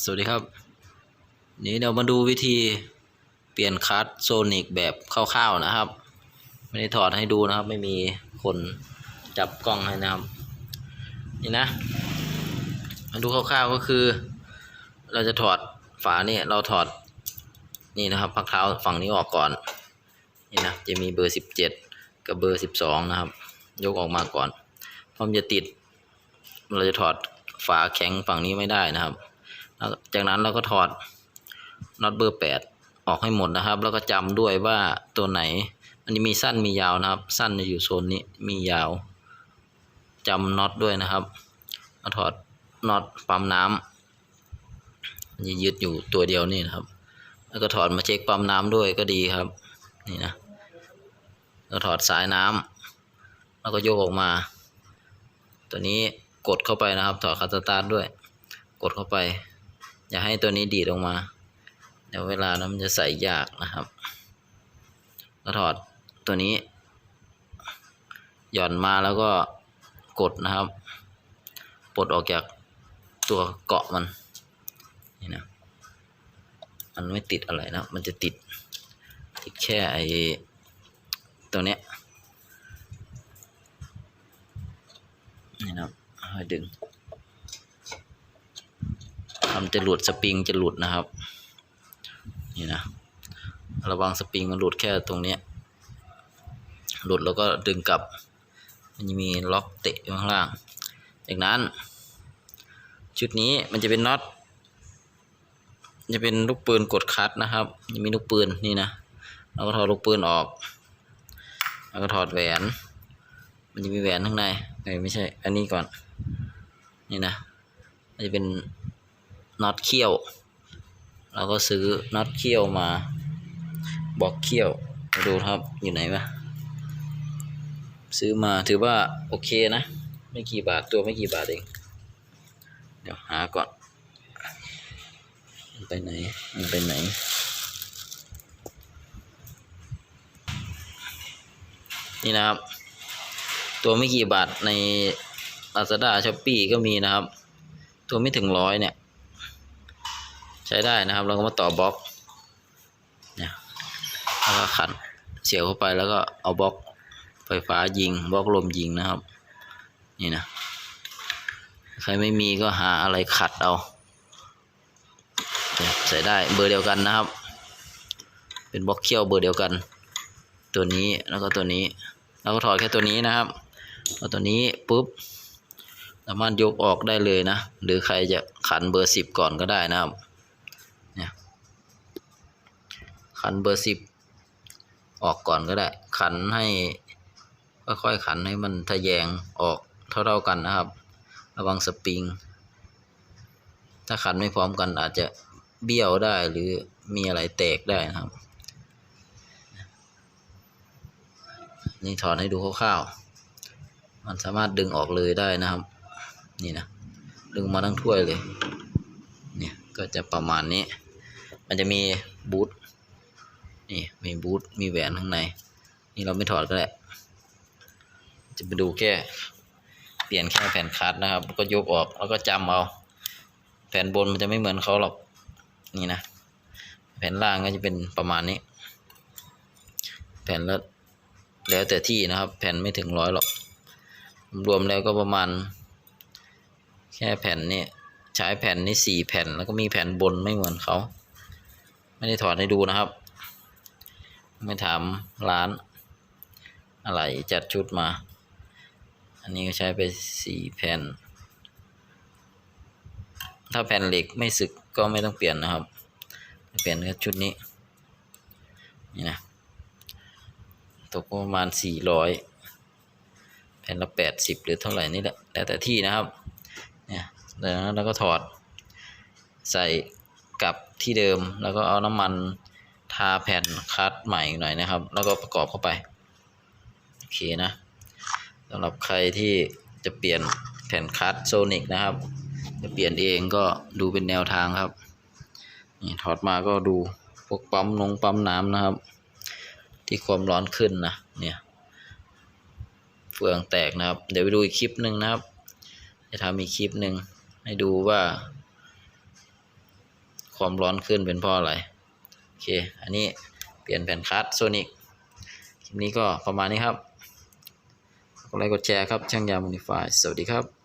สวัสดีครับ นี้เดี๋ยวมาดูวิธีเปลี่ยนคัสโซนิกแบบคร่าวๆนะครับ ไม่ได้ถอดให้ดูนะครับ ไม่มีคนจับกล้องให้นะครับ นี่นะมาดูคร่าวๆก็คือ เราจะถอดฝาเนี่ยเราถอดนี่นะครับพักเท้าฝั่งนี้ออกก่อน นี่นะจะมีเบอร์สิบเจ็ดกับเบอร์สิบสองนะครับ ยกออกมาก่อนเพราะมันจะติด เราจะถอดฝาแข็งฝั่งนี้ไม่ได้นะครับ จากนั้นเราก็ถอดน็อตเบอร์แปดออกให้หมดนะครับ แล้วก็จำด้วยว่าตัวไหน มันจะมีสั้นมียาวนะครับ สั้นจะอยู่โซนนี้มียาวจำน็อตด้วยนะครับมาถอดน็อตปั๊มน้ำนจะยึดอยู่ตัวเดียวนี่นะครับ แล้วก็ถอดมาเช็คปั๊มน้ำด้วยก็ดีครับ นี่นะแล้วถอดสายน้ำแล้วก็โยกออกมา ตัวนี้กดเข้าไปนะครับ ถอดคาสตาร์ด้วย กดเข้าไป อย่าให้ตัวนี้ดีดออกมา เดี๋ยวเวลานั้นมันจะใส่ยากนะครับแล้วถอดตัวนี้ หย่อนมาแล้วก็กดนะครับ ปลดออกจากตัวเกาะมันนี่นะมันไม่ติดอะไรนะ มันจะติด ติดแค่ไอ้ตัวเนี้ยนี่นะครับให้ดึง ทำจะหลุดสปริงจะหลุดนะครับ นี่นะ ระวังสปริงมันหลุดแค่ตรงนี้ หลุดแล้วก็ดึงกลับ มันจะมีล็อกเตะข้างล่าง จากนั้น ชุดนี้มันจะเป็นน็อต จะเป็นลูกปืนกดคัดนะครับ จะมีลูกปืนนี่นะ เราก็ถอดลูกปืนออก แล้วก็ถอดแหวน มันจะมีแหวนข้างในไม่ใช่ อันนี้ก่อน นี่นะ มันจะเป็น น็อตเขี้ยวเราก็ซื้อน็อตเขี้ยวมาบล็อกเขี้ยวมาดูครับอยู่ไหนวะซื้อมาถือว่าโอเคนะ ไม่กี่บาทตัวไม่กี่บาทเอง เดี๋ยวหาก่อนมันไปไหนมันไปไหนนี่นะครับ ตัวไม่กี่บาทใน Lazada s h o p e e ก็มีนะครับ ตัวไม่ถึงร้อยเนี่ย ช้ได้นะครับ เราก็มาต่อบล็อกเนี่ยแล้วก็ขันเสียบเข้าไปแล้วก็เอาบล็อกไฟฟ้ายิงบล็อกลมยิงนะครับ นี่นะใครไม่มีก็หาอะไรขัดเอาใส่ได้เบอร์เดียวกันนะครับ เป็นบล็อกเขี้ยวเบอร์เดียวกัน ตัวนี้แล้วก็ตัวนี้เราก็ถอดแค่ตัวนี้นะครับเอาตัวนี้ปุ๊บสามารถยกออกได้เลยนะ หรือใครจะขันเบอร์สิบก่อนก็ได้นะครับ เนี่ย ขันเบอร์สิบออกก่อนก็ได้ ขันให้ค่อยๆขันให้มันทะแยงออกเท่าๆกันนะครับ ระวังสปริง ถ้าขันไม่พร้อมกันอาจจะเบี้ยวได้หรือมีอะไรแตกได้นะครับ นี่ถอดให้ดูคร่าวๆมันสามารถดึงออกเลยได้นะครับ นี่นะดึงมาทั้งถ้วยเลย เนี่ยก็จะประมาณนี้ มันจะมีบูท นี่มีบูทมีแหวนข้างใน นี่เราไม่ถอดก็ได้ จะไปดูแค่เปลี่ยนแค่แผ่นคัดนะครับ ก็ยกออกแล้วก็จำเอา แผ่นบนมันจะไม่เหมือนเขาหรอก นี่นะ แผ่นล่างก็จะเป็นประมาณนี้ แผ่นละแล้วแต่ที่นะครับ แผ่นไม่ถึงร้อยหรอก รวมแล้วก็ประมาณ แค่แผ่นนี่ใช้แผ่นนี่สี่แผ่นแล้วก็มีแผ่นบนไม่เหมือนเขา ไม่ได้ถอดให้ดูนะครับ ไม่ถามร้าน อะไรจัดชุดมา อันนี้ก็ใช้ไปสี่แผ่น ถ้าแผ่นเหล็กไม่สึกก็ไม่ต้องเปลี่ยนนะครับ เปลี่ยนแค่ชุดนี้ นี่นะ ตกประมาณสี่ร้อยแผ่นละแปดสิบหรือเท่าไหร่นี่แหละแล้วแต่ที่นะครับ เนี่ยจากนั้นเราก็ถอดใส่กลับที่เดิมแล้วก็เอาน้ำมัน ทาแผ่นคัดใหม่หน่อยนะครับ แล้วก็ประกอบเข้าไป โอเคนะสำหรับใครที่จะเปลี่ยนแผ่นคัดโซนิกนะครับ จะเปลี่ยนเองก็ดูเป็นแนวทางครับนี่ถอดมาก็ดูพวกปั๊มนงปั๊มน้ำนะครับ ที่ความร้อนขึ้นนะเนี่ยเฟืองแตกนะครับ เดี๋ยวไปดูอีกคลิปหนึ่งนะครับ จะทำอีกคลิปหนึ่งให้ดูว่า ความร้อนขึ้นเป็นเพราะอะไร เค อันนี้เปลี่ยนแผ่นคัสโซนิกคลิปนี้ก็ประมาณนี้ครับกดไลค์กดแชร์ครับช่างยามูนิฟายสวัสดีครับ